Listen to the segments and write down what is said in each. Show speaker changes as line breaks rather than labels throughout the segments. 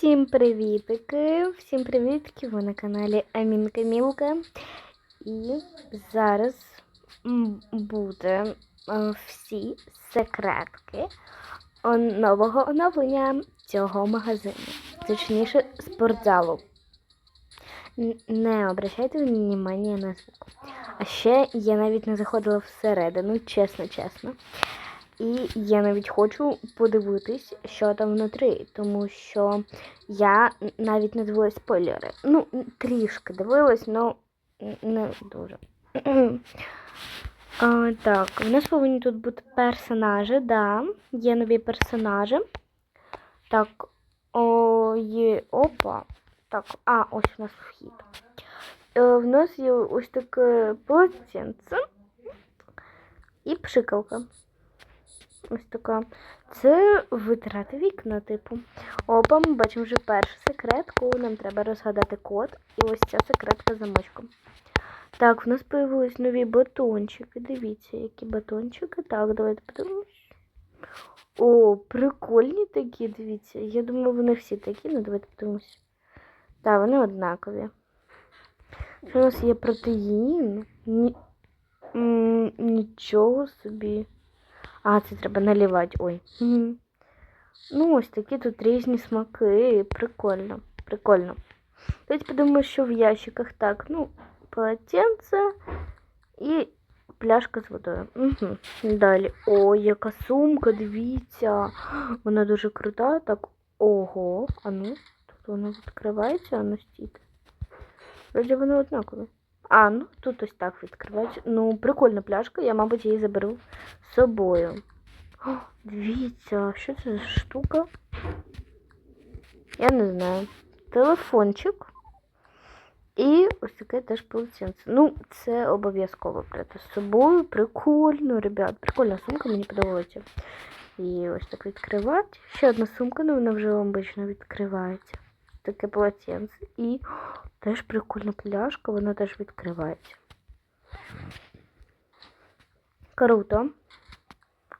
Всім привітики! Всім привітки! Ви на каналі Амінка Мілка. І зараз буде е, всі секретки нового оновлення цього магазину. Точніше, спортзалу. Не обращайте внимання на звук. А ще я навіть не заходила всередину, чесно, чесно. І я навіть хочу подивитись, що там внутрі, тому що я навіть не дивилась спойлери. Ну, трішки дивилась, але не дуже. а, так, у нас повинні тут бути персонажі, да. Є нові персонажі. Так, о, є. Опа. Так, а, ось у нас вхід. Е, в нас є ось таке полотенце і пшикалка. Ось така. Це витрати вікна, типу. Опа, ми бачимо вже першу секретку. Нам треба розгадати код. І ось ця секретка замочком. Так, в нас появились нові батончики. Дивіться, які батончики. Так, давайте подивимось. О, прикольні такі, дивіться. Я думаю, вони всі такі, ну давайте подивимось. Так, вони однакові. Що у нас є протеїн? Ні... Нічого собі. А, це треба наливати. Ой. Мгм. Ну, ось такі тут різні смаки. Прикольно. Прикольно. Давайте подумаю, що в ящиках так. Ну, полотенце і пляшка з водою. Угу. Далі. О, яка сумка, дивіться. Вона дуже крута. Так, ого. А ну, тут вона відкривається, а ну стійте. Вроді вони однакові. А, ну тут ось так відкривається. Ну, прикольна пляшка, я, мабуть, її заберу з собою. О, дивіться, що це за штука? Я не знаю. Телефончик. І ось таке теж полотенце. Ну, це обов'язково брати з собою. Прикольно, ребят. Прикольна сумка, мені подобається. І ось так відкривати. Ще одна сумка, ну вона вже обично відкривається. Таке полотенце. І теж прикольна пляшка, вона теж відкривається. Круто.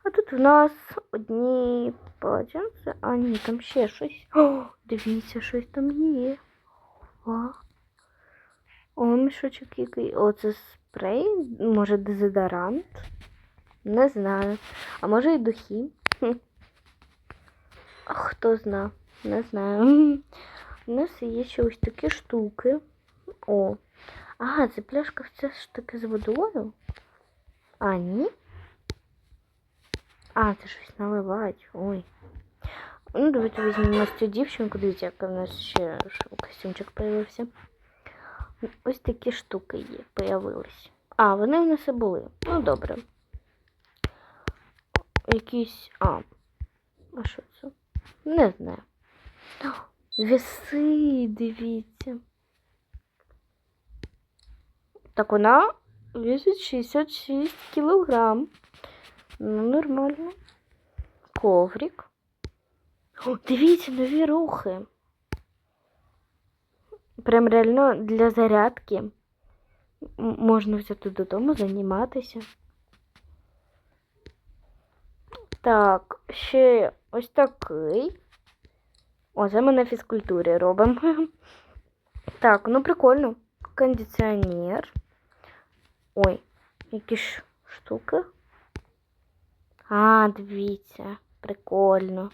А тут у нас одні полотенця, а ні, там ще щось. О, дивіться, щось там є. О, О мішочок який. О, це спрей, може дезодорант. Не знаю. А може і духи. Хто зна? Не знаю. У нас є ще ось такі штуки. О. Ага, це пляшка все ж таки з водою. А, ні? А, це щось наливать. Ой. Ну, давайте візьмемо цю дівчинку. Дивіться, яка в нас ще костюмчик появився. Ось такі штуки є, появились. А, вони в нас і були. Ну, добре. Якісь. А. А що це? Не знаю. О, Веси, дивіться. Так вона весить 66 кілограм. Ну, нормально. Коврик. О, дивіться, нові рухи. Прям реально для зарядки. Можна взяти додому, займатися. Так, ще ось такий. О, це ми на фізкультурі робимо. Так, ну прикольно. Кондиціонер. Ой, які ж штуки. А, дивіться, прикольно.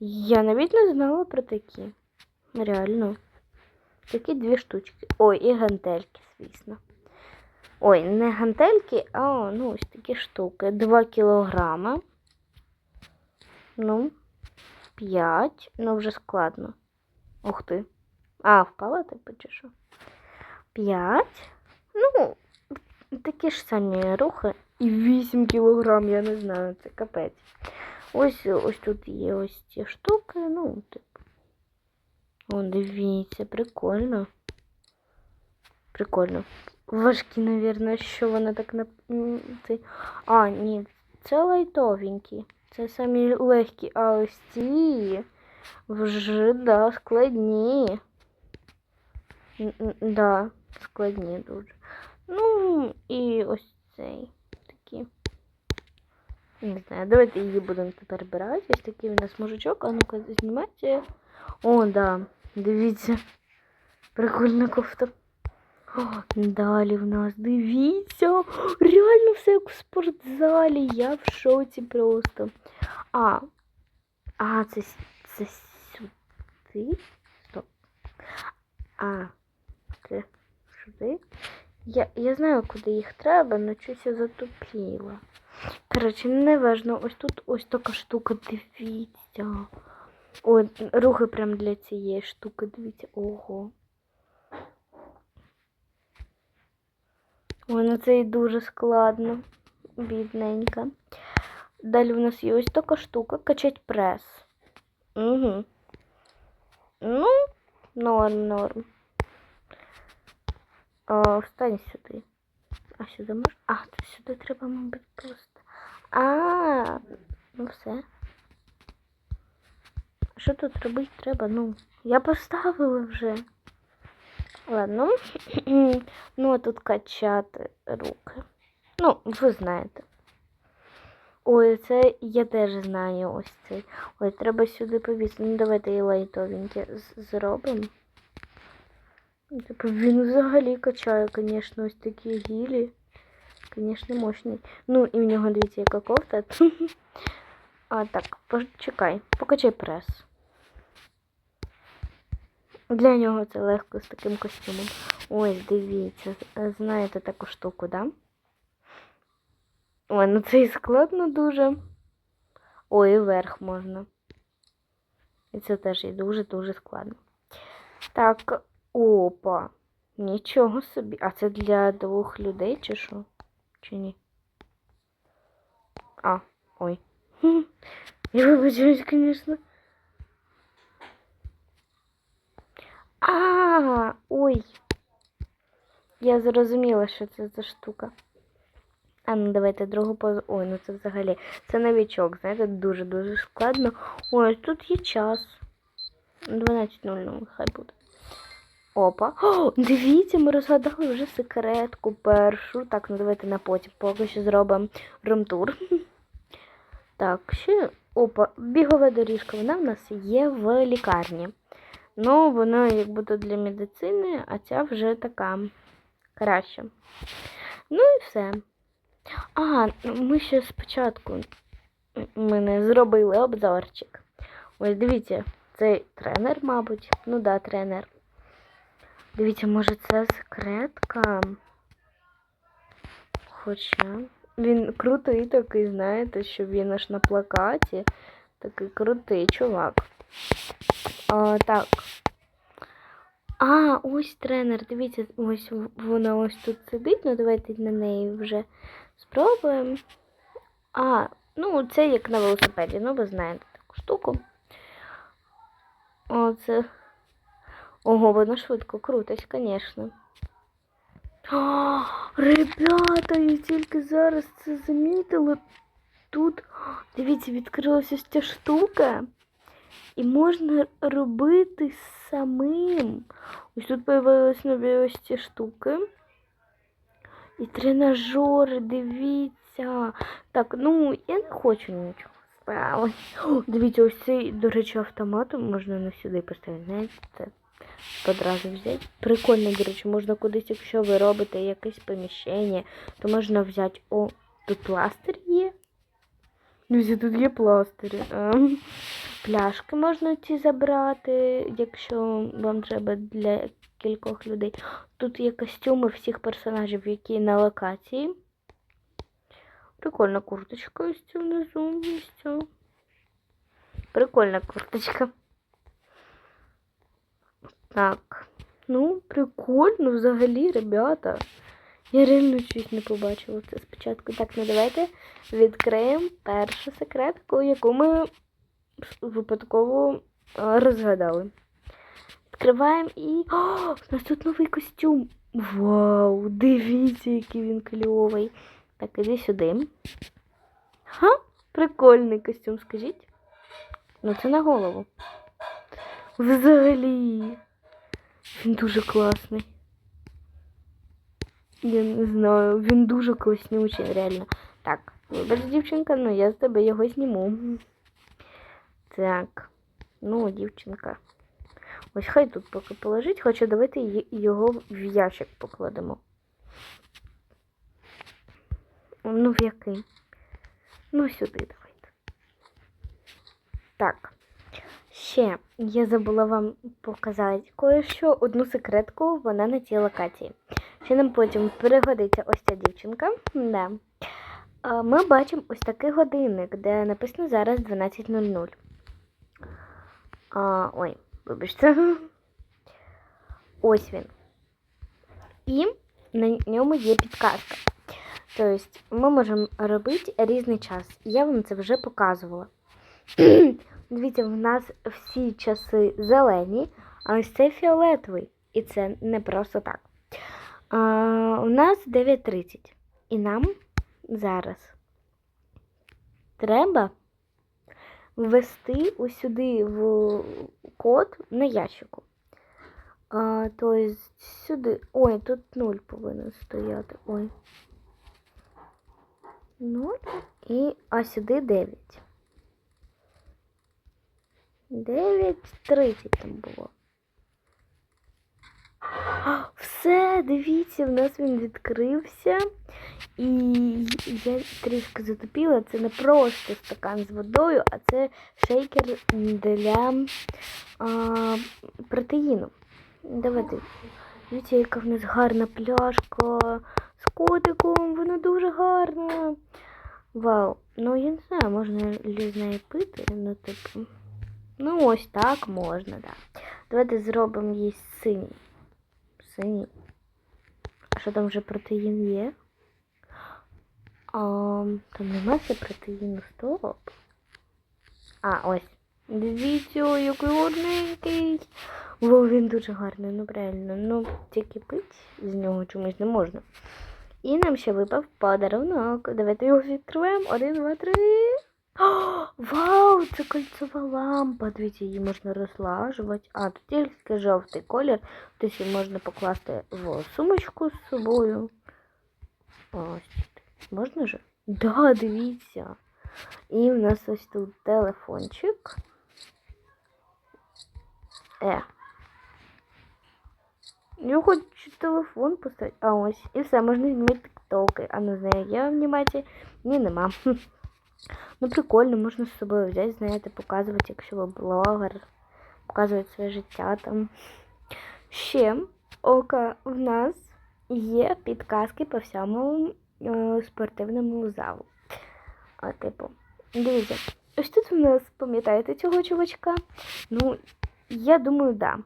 Я навіть не знала про такі. Реально. Такі дві штучки. Ой, і гантельки, звісно. Ой, не гантельки, а ну ось такі штуки. 2 кілограми. Ну, 5. Ну, вже складно. Ух ти. А, впала типу, чи що? 5. Ну, такі ж самі рухи. І 8 кілограм, я не знаю, це капець. Ось ось тут є ось ці штуки, ну, типу. О, дивіться, прикольно. Прикольно. Важкі, навірно, що вони так на. А, ні, це лайтовенькі. Це самі легкі, а ось ці вже да, складні. Да, складні дуже. Ну, і ось цей такі. Не знаю, давайте її будемо тепер брати. Ось такий у нас мужичок. А ну-ка, знімайте. О, да. Дивіться. Прикольна кофта. О, далі в нас. Дивіться. Реально все як в спортзалі. Я в шоці просто. А. А, це, це сюди? Стоп. А, це сюди? Я, я знаю, куди їх треба, але щось я затупіла. Коротше, не важно. Ось тут ось така штука, дивіться. Ой, рухи прям для цієї штуки, дивіться. Ого. Ой, ну це і дуже складно. Бідненька. Далі в нас є ось така штука, качать прес. Угу. Ну, норм, норм. О, встань сюди. А сюди можна? А, то сюди треба, мабуть, просто. А, ну все. Що тут робити треба? Ну, я поставила вже. Ладно. ну, а тут качати руки. Ну, ви знаєте. Ой, це я теж знаю ось цей. Ой, треба сюди повісити. Ну, давайте і лайтовеньке зробимо. Типу, він взагалі качає, звісно, ось такі гілі. Звісно, мощний. Ну, і в нього, дивіться, яка кофта. А так, почекай, покачай прес. Для нього це легко з таким костюмом. Ось, дивіться, знаєте таку штуку, да? Ой, ну це і складно дуже. Ой, і вверх можна. І це теж і дуже-дуже складно. Так, опа. Нічого собі. А це для двох людей чи що? Чи ні? А, ой. Я вибачаюсь, звісно. А, ой. Я зрозуміла, що це за штука. А ну давайте другу позу. Ой, ну це взагалі. Це новічок, знаєте, дуже-дуже складно. Ой, тут є час. 12.00, хай буде. Опа. О, дивіться, ми розгадали вже секретку першу. Так, ну давайте на потім. Поки що зробимо румтур. Так, ще. Опа, бігова доріжка. Вона в нас є в лікарні. Ну, вона як буде для медицини, а ця вже така краща. Ну і все. А, ми ще спочатку ми не зробили обзорчик. Ось дивіться, цей тренер, мабуть. Ну да, тренер. Дивіться, може це секретка. Хоча він крутий такий, знаєте, що він аж на плакаті. Такий крутий чувак. А, так. А, ось тренер. Дивіться, ось вона ось тут сидить. Ну, давайте на неї вже спробуємо. А, ну, це як на велосипеді, ну ви знаєте таку штуку. Оце. Ого, вона швидко крутить, звісно. О, ребята, я тільки зараз це замітила. Тут, дивіться, відкрилася ця штука. І можна робити самим. Ось тут появились нові ось ці штуки. І тренажери, дивіться. Так, ну, я не хочу нічого справити. О, Дивіться, ось цей, до речі, автомат можна на сюди поставити. Знаєте, одразу взяти. Прикольно, до речі, можна кудись, якщо ви робите якесь поміщення, то можна взяти. О, тут пластир є. Друзі, тут є пластирі. Ем. Пляшки можна ці забрати, якщо вам треба для кількох людей. Тут є костюми всіх персонажів, які на локації. Прикольна курточка ось ця внизу. Ось ця. Прикольна курточка. Так. Ну, прикольно взагалі, ребята. Я реально щось не побачила це спочатку. Так, ну давайте відкриємо першу секретку, яку ми випадково розгадали. Відкриваємо і. О, у нас тут новий костюм. Вау! Дивіться, який він кльовий. Так, іди сюди. Ха, прикольний костюм, скажіть. Ну, це на голову. Взагалі. Він дуже класний. Я не знаю, він дуже класнючий, реально. Так, вибач, дівчинка, ну я з тебе його зніму. Так. Ну, дівчинка. Ось хай тут поки положить, хоча давайте його в ящик покладемо. Ну, в який? Ну, сюди давайте. Так. Ще я забула вам показати кое-що одну секретку, вона на цій локації. Ще нам потім пригодиться ось ця дівчинка. Да. Ми бачимо ось такий годинник, де написано зараз 12.00. А, ой, вибачте. Ось він. І на ньому є підказка. Тобто ми можемо робити різний час. Я вам це вже показувала. Дивіться, в нас всі часи зелені, а ось це фіолетовий. І це не просто так. У нас 9.30. І нам зараз треба ввести ось сюди в код на ящику. А, тобто сюди. Ой, тут 0 повинен стояти. Ой. 0 і а сюди 9. 9.30 там було. Все, дивіться, в нас він відкрився. І я трішки затопила. Це не просто стакан з водою, а це шейкер для а, протеїну. Давайте. Дивіться, яка в нас гарна пляшка з котиком. Вона дуже гарна. Вау. Ну, я не знаю, можна з неї пити, ну, типу. Ну, ось так можна, так. Да. Давайте зробимо їй синій. Синій. А що там вже протеїн є? А, там нема ще протеїну. Стоп. А, ось. Дивіться, який гарненький. Во, він дуже гарний, ну правильно. Ну, тільки пить з нього чомусь не можна. І нам ще випав подарунок. Давайте його відкриваємо. Один, два, три. О, вау, це кольцова лампа. Дивіться, її можна розлажувати. А, тут тільки жовтий колір. Тобто її можна покласти в сумочку з собою. Ось. Можна же? Да, дивіться. І в нас ось тут телефончик. Е. Я хочу телефон поставити. А ось. І все, можна знімати тіктоки. А не знаю, я знімати. Ні, нема. Ну, прикольно, можна з собою взяти, знаєте, показувати, якщо ви блогер, показувати своє життя там. Ще ока в нас є підказки по всьому е, спортивному залу. А, типу, дивіться, ось тут у нас, пам'ятаєте цього чувачка? Ну, я думаю, да.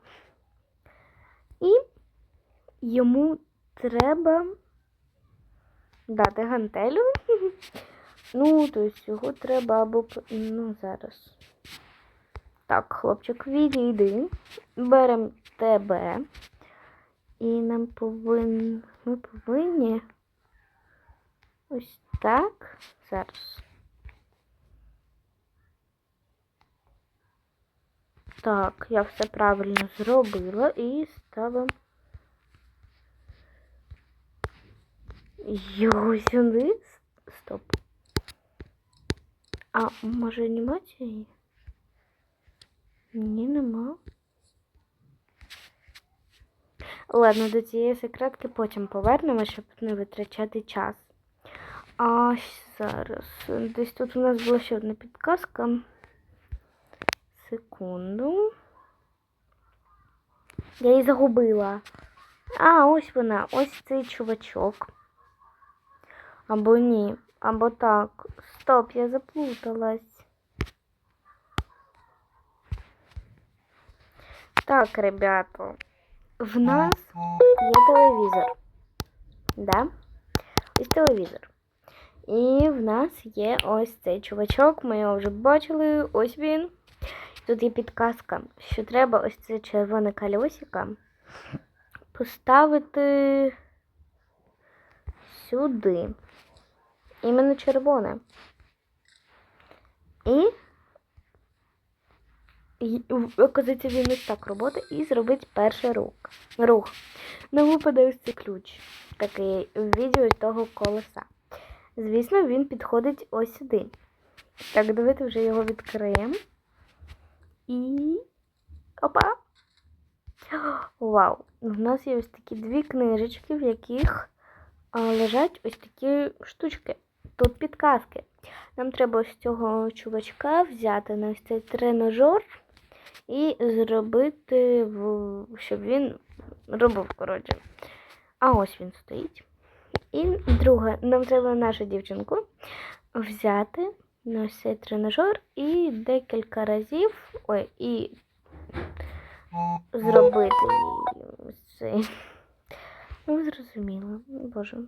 І йому треба дати гантелю. Ну, тобто його треба або. Ну, зараз. Так, хлопчик, відійди. Беремо тебе. І нам повинні. Ми повинні. Ось так. Зараз. Так, я все правильно зробила і ставимо його сюди. Стоп. А може анімації? Ні, нема. Ладно, до цієї секретки потім повернемо, щоб не витрачати час. А зараз. Десь тут у нас була ще одна підказка. Секунду. Я її загубила. А, ось вона. Ось цей чувачок. Або ні. Або так. Стоп, я заплуталась. Так, ребята. В нас є телевізор. Да? Ось телевізор. І в нас є ось цей чувачок. Ми його вже бачили. Ось він. Тут є підказка, що треба ось це червоне кольосико поставити сюди. Іменно червоне. І, оказується, він ось так робить і зробить перший рух. рух. Нам випаде ось цей ключ, такий в відео того колеса. Звісно, він підходить ось сюди. Так, давайте вже його відкриємо. І. Опа! Вау! У нас є ось такі дві книжечки, в яких а, лежать ось такі штучки. Тут підказки. Нам треба ось цього чувачка взяти на ось цей тренажер і зробити, щоб він робив, коротше. А ось він стоїть. І друге, нам треба нашу дівчинку взяти на ось цей тренажер і декілька разів. Ой, і зробити цей. Ну, ви зрозуміли, боже.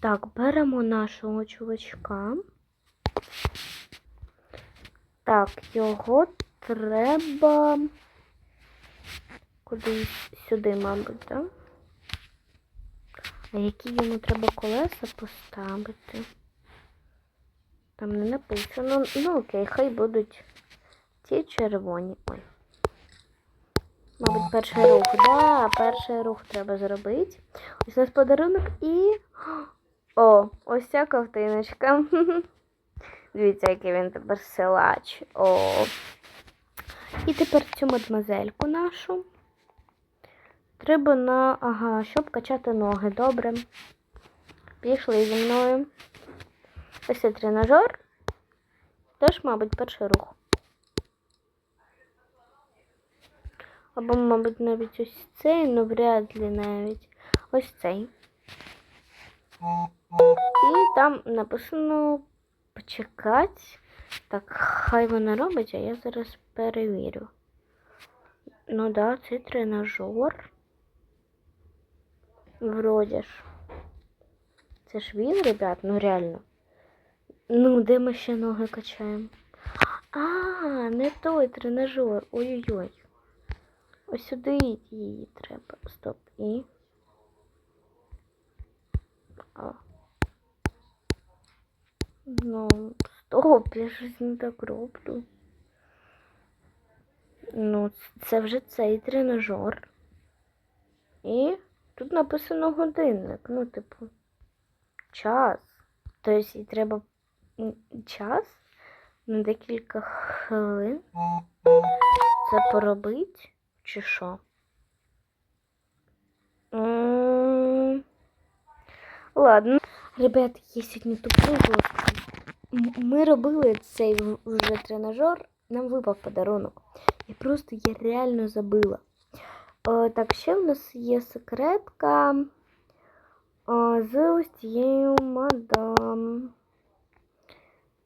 Так, беремо нашого чувачка. Так, його треба кудись сюди, мабуть, так? А які йому треба колеса поставити? Там не написано. Ну окей, хай будуть ті червоні. Ой. Мабуть, перший рух, да, перший рух треба зробити. Ось у нас подарунок і. О, ось ця ковтиночка. Дивіться, який він тепер силач. О. І тепер цю мадмазельку нашу. Треба на. Ага, щоб качати ноги. Добре. Пішли зі мною. Ось це тренажер. Теж, мабуть, перший рух. Або, мабуть, навіть ось цей, ну вряд ли навіть. Ось цей. І там написано почекати. Так, хай вона робить, а я зараз перевірю. Ну да, це тренажер. Вроді ж. Це ж він, ребят, ну реально. Ну, де ми ще ноги качаємо? А, не той тренажер. Ой-ой-ой. Ось сюди її треба. Стоп. І. Ну, стоп, я щось не так роблю. Ну, це вже цей тренажер. І тут написано годинник. Ну, типу, час. Тобто і треба час на декілька хвилин. Це поробити? Чи що? Ладно. Ребят, я сьогодні туплю Ми робили цей вже тренажер, нам випав подарунок. Я просто я реально забила. Е, так, ще в нас є секретка е, з ось цією мадам.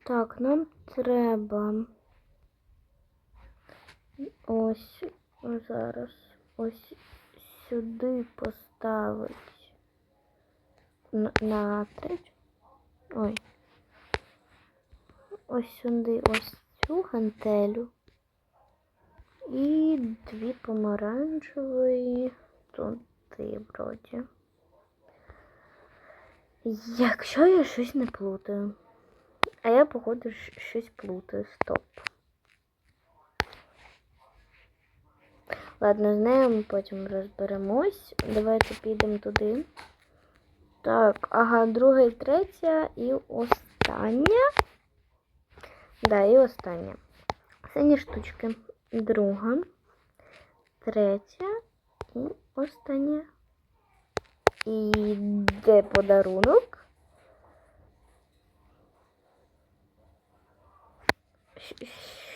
Так, нам треба ось зараз ось сюди поставити на, на третю. Ой. Ось сюди ось цю гантелю. І дві помаранчевої туди вроді. Якщо я щось не плутаю. А я, походу, щось плутаю. Стоп. Ладно, з нею ми потім розберемось. Давайте підемо туди. Так, ага, друга і третя і остання. Да, і остання. Сині штучки. Друга, третя і остання. І де подарунок?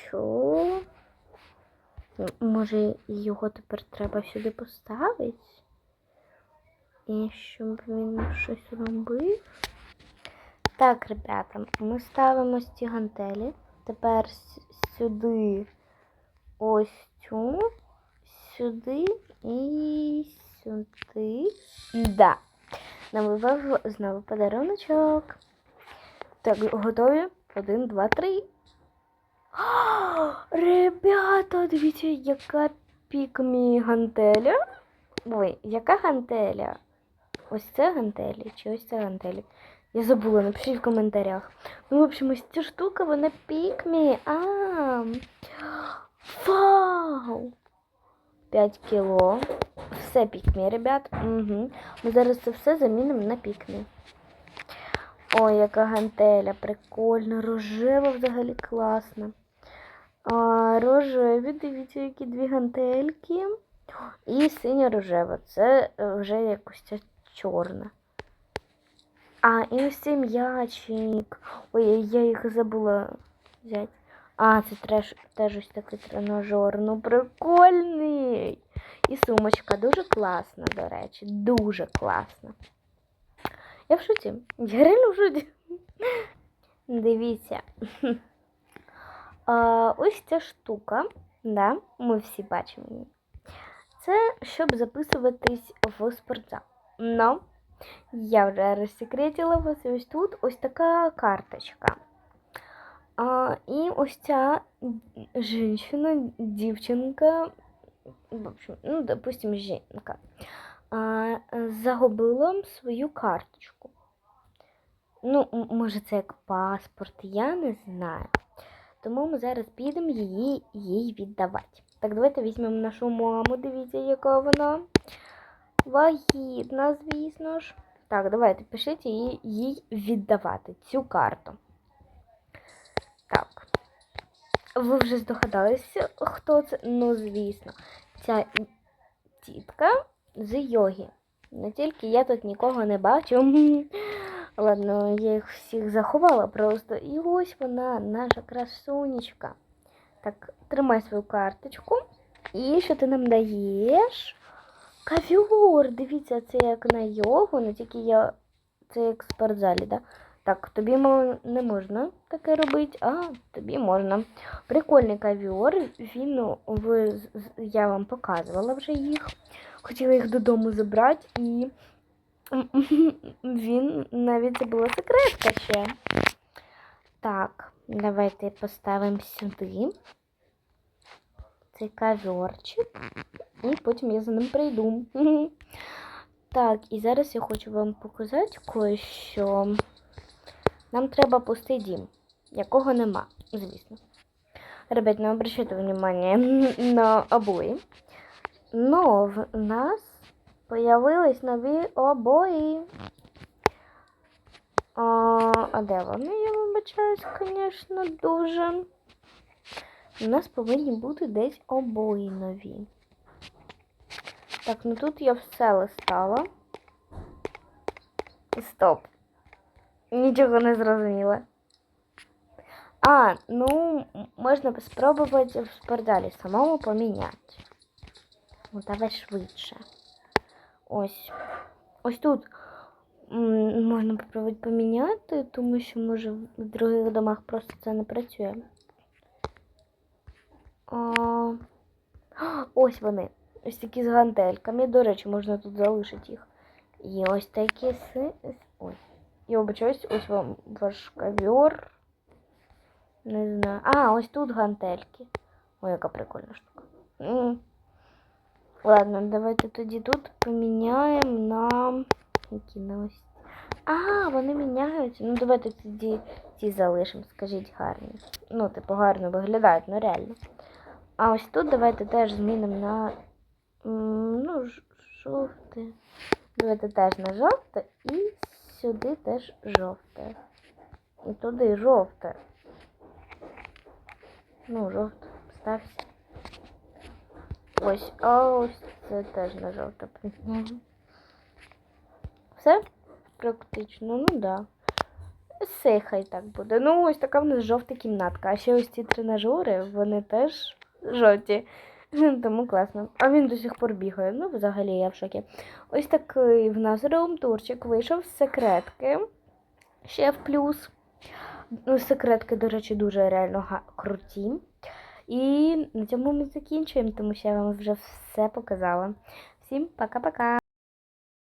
Що? Може, його тепер треба сюди поставити? І щоб він щось робив. Так, ребята, ми ставимо ці гантелі. Тепер сюди ось цю, сюди і сюди. Да. Нам вивав знову подаруночок. Так, готові? Один, два, три. А, Ребята, дивіться, яка пікмі гантеля. Ой, яка гантеля? Ось це гантелі чи ось це гантелі? Я забула, напишіть в коментарях. Ну, в общем, ось ця штука, вона пікмі. А. Вау! 5 кіло. Все пікмі, ребят. Угу. Ми зараз це все замінимо на пікмі. Ой, яка гантеля, прикольна, рожева взагалі класна. А, рожеві, дивіться, які дві гантельки. І синьо-рожева. Це е, вже якось чорна. А, і ось цей м'ячик. Ой, я їх забула взяти. А, це теж, теж ось такий тренажер. Ну, прикольний. І сумочка дуже класна, до речі. Дуже класна. Я в шоці. Я реально в шоці. Дивіться. А, ось ця штука, да, ми всі бачимо її. Це щоб записуватись в спортзал. Ну, я вже розсекретила вас ось тут ось така карточка. А, і ось ця жінка, дівчинка, в общем, ну, допустим, жінка, а, загубила свою карточку. Ну, може, це як паспорт, я не знаю. Тому ми зараз підемо її їй віддавати. Так, давайте візьмемо нашу маму. Дивіться, яка вона вагітна, звісно ж. Так, давайте пишіть їй, їй віддавати цю карту. Так. Ви вже здогадалися, хто це? Ну, звісно, ця тітка з йоги. Не тільки я тут нікого не бачу. Ладно, я їх всіх заховала просто. І ось вона, наша красунечка. Так, тримай свою карточку. І що ти нам даєш? Кав'юр! Дивіться, це як на йогу, не тільки я. Це як в спортзалі, да? Так, тобі не можна таке робити, а тобі можна. Прикольний кав'юр. Він, ну, ви, я вам показувала вже їх. Хотіла їх додому забрати і він навіть це була секретка ще. Так, давайте поставимо сюди цей коверчик. І потім я за ним прийду. Так, і зараз я хочу вам показати кое-що. Нам треба пустий дім, якого нема, звісно. Ребят, не обращайте внимания на обої. Но в нас появились нові обої. А, а де вони? Я вибачаюсь, звісно, дуже. У нас повинні бути десь обої нові. Так, ну тут я все листала. Стоп. Нічого не зрозуміла. А, ну, можна спробувати в спортзалі самому поміняти. Ну, давай швидше. Ось. Ось тут можна попробувати поміняти, тому що, може, в других домах просто це не працює. А, ось вони. Ось такі з гантельками. До речі, можна тут залишити їх. І ось такі си. Ой. Я вибачаюсь, ось вам ваш ковер. Не знаю. А, ось тут гантельки. Ой, яка прикольна штука. Ладно, давайте тоді тут поміняємо на які на ось. А, вони міняються. Ну, давайте тоді ці залишимо, скажіть гарні. Ну, типу, гарно виглядають, ну реально. А ось тут давайте теж змінимо на ну, жовте. Давайте теж на жовте і сюди теж жовте. І туди жовте. Ну, жовте. Стався. Ось, а ось це теж на жовте. Все? Практично, ну да. Все хай так буде. Ну, ось така в нас жовта кімнатка. А ще ось ці тренажери, вони теж жовті. Тому класно. А він до сих пор бігає. Ну, взагалі, я в шокі. Ось такий в нас реумтурчик вийшов з секретки. Ще в плюс. Ну, секретки, до речі, дуже реально круті. І на цьому ми закінчуємо, тому що я вам вже все показала. Всім пока-пока!